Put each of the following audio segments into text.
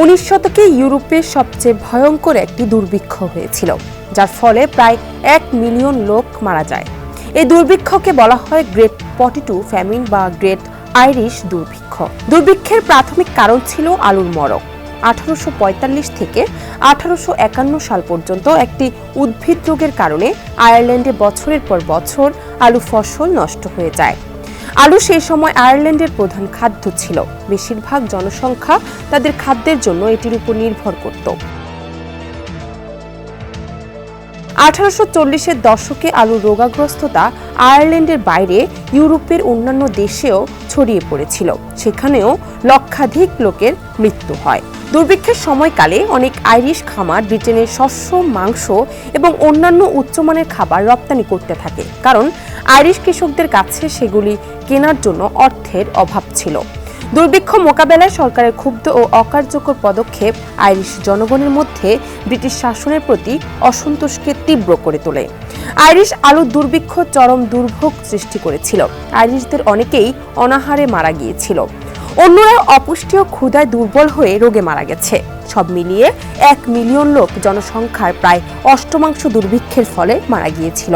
উনিশ শতকে ইউরোপের সবচেয়ে ভয়ঙ্কর একটি দুর্ভিক্ষ হয়েছিল, যার ফলে প্রায় এক মিলিয়ন লোক মারা যায়। এই দুর্ভিক্ষকে বলা হয় গ্রেট পটিটু ফ্যামিন বা গ্রেট আইরিশ দুর্ভিক্ষ। দুর্ভিক্ষের প্রাথমিক কারণ ছিল আলুর মরক। আঠারোশো পঁয়তাল্লিশ থেকে আঠারোশো একান্ন সাল পর্যন্ত একটি উদ্ভিদ রোগের কারণে আয়ারল্যান্ডে বছরের পর বছর আলু ফসল নষ্ট হয়ে যায়। আলু সেই সময় আয়ারল্যান্ডের প্রধান খাদ্য ছিল। বেশিরভাগ জনসংখ্যা তাদের খাদ্যের জন্য এটির উপর নির্ভর করত। আঠারোশো চল্লিশের দশকে আলু রোগাগ্রস্ততা আয়ারল্যান্ডের বাইরে ইউরোপের অন্যান্য দেশেও ছড়িয়ে পড়েছিল। সেখানেও লক্ষাধিক লোকের মৃত্যু হয়। দুর্ভিক্ষের সময়কালে অনেক আইরিশ খামার ব্রিটেনের শস্য, মাংস এবং অন্যান্য উচ্চমানের খাবার রপ্তানি করতে থাকে। কারণ আইরিশ কৃষকদের কাছে সেগুলি কেনার জন্য অর্থের অভাব ছিল। দুর্ভিক্ষ মোকাবেলায় সরকারের ক্ষুব্ধ ও অকার্যকর পদক্ষেপ আইরিশ জনগণের মধ্যে ব্রিটিশ শাসনের প্রতি অসন্তোষকে তীব্র করে তোলে। আইরিশ আলুর দুর্ভিক্ষ, চরম দুর্ভোগ সৃষ্টি করেছিল। আইরিশদের অনেকেই অনাহারে মারা গিয়েছিল। অন্যরা অপুষ্টি ও ক্ষুধায় দুর্বল হয়ে রোগে মারা গেছে। সব মিলিয়ে এক মিলিয়ন লোক জনসংখ্যার প্রায় অষ্টমাংশ দুর্ভিক্ষের ফলে মারা গিয়েছিল।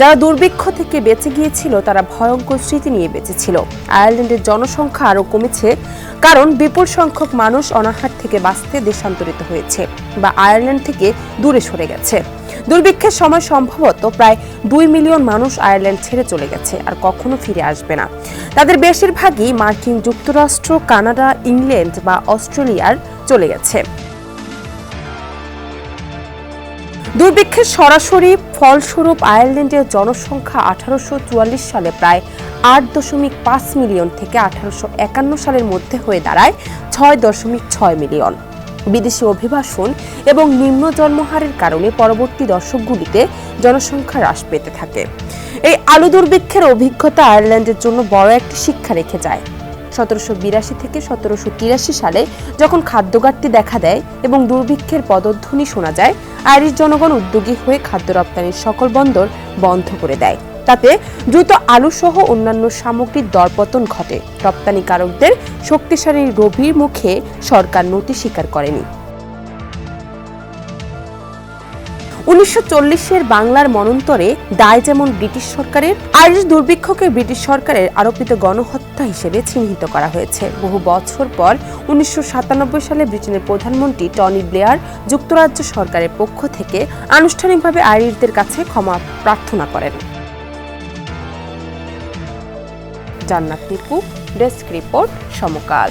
যারা দুর্ভিক্ষ থেকে বেঁচে গিয়েছিল, তারা ভয়ঙ্কর স্মৃতি নিয়ে বেঁচেছিল। আয়ারল্যান্ডের জনসংখ্যা আরও কমেছে, কারণ বিপুল সংখ্যক মানুষ অনাহার থেকে বাঁচতে দেশান্তরিত হয়েছে বা আয়ারল্যান্ড থেকে দূরে সরে গেছে। দুর্ভিক্ষের সময় সম্ভবত প্রায় দুই মিলিয়ন মানুষ আয়ারল্যান্ড ছেড়ে চলে গেছে আর কখনো ফিরে আসবে না। তাদের বেশিরভাগই মার্কিন যুক্তরাষ্ট্র, কানাডা, ইংল্যান্ড বা অস্ট্রেলিয়ার চলে গেছে। দুর্ভিক্ষের সরাসরি ফলস্বরূপ আয়ারল্যান্ডের জনসংখ্যা আঠারোশো চুয়াল্লিশ সালে প্রায় আট দশমিক পাঁচ মিলিয়ন থেকে আঠারোশো একান্ন সালের মধ্যে হয়ে দাঁড়ায় ছয় দশমিক ছয় মিলিয়ন। বিদেশি অভিবাসন এবং নিম্ন জন্মহারের কারণে পরবর্তী দশকগুলিতে জনসংখ্যা হ্রাস পেতে থাকে। এই আলু দুর্ভিক্ষের অভিজ্ঞতা আয়ারল্যান্ডের জন্য বড় একটি শিক্ষা রেখে যায়। সতেরোশো বিরাশি থেকে সতেরোশো তিরাশি সালে যখন খাদ্য ঘাটতি দেখা দেয় এবং দুর্ভিক্ষের পদধ্বনি শোনা যায়, আইরিশ জনগণ উদ্যোগী হয়ে খাদ্য রপ্তানির সকল বন্দর বন্ধ করে দেয়। তাতে দ্রুত আলু সহ অন্যান্য সামগ্রীর দরপতন ঘটে। রপ্তানিকারকদের শক্তিশালী রবির মুখে সরকার নতি স্বীকার করেনি। উনিশশো চল্লিশের বাংলার মনন্তরে দায় যেমন ব্রিটিশ সরকারের, আইরিশ দুর্ভিক্ষকে ব্রিটিশ সরকারের আরোপিত গণহত্যা হিসেবে চিহ্নিত করা হয়েছে। বহু বছর পর উনিশশো সাতানব্বই সালে ব্রিটেনের প্রধানমন্ত্রী টনি ব্লেয়ার যুক্তরাজ্য সরকারের পক্ষ থেকে আনুষ্ঠানিকভাবে আইরিশদের কাছে ক্ষমা প্রার্থনা করেন। জান্নাত নিপু ডেস্ক রিপোর্ট সমকাল।